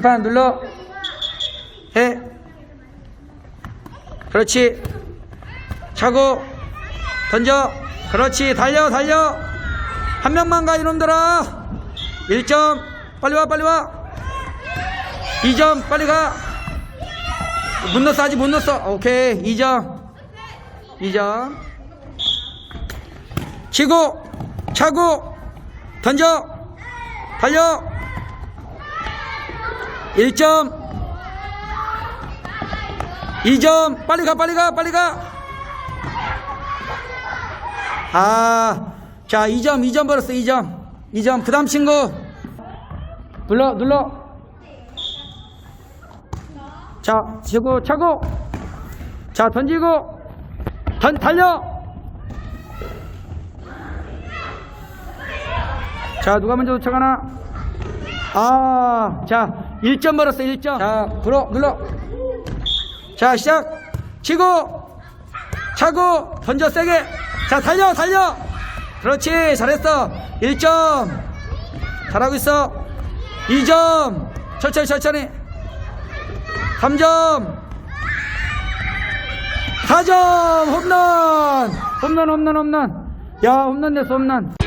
심판 눌러. 해. 그렇지. 차고. 던져. 그렇지. 달려, 달려. 한 명만 가, 이놈들아. 1점. 빨리 와, 빨리 와. 2점. 빨리 가. 못 넣었어, 아직 못 넣었어. 오케이. 2점. 2점. 치고. 차고. 던져. 달려. 1점. 2점. 빨리 가, 빨리 가, 빨리 가. 아, 자, 2점, 2점 벌었어, 2점. 2점. 그 다음 친구. 눌러, 눌러. 자, 치고, 차고. 자, 던지고. 던, 달려. 자, 누가 먼저 도착하나? 아, 자, 1점 벌었어, 1점. 자, 불어, 눌러. 자, 시작. 치고, 차고, 던져 세게. 자, 달려, 달려. 그렇지, 잘했어. 1점. 잘하고 있어. 2점. 천천히, 천천히. 3점. 4점. 홈런. 홈런, 홈런, 홈런. 야, 홈런 냈어, 홈런.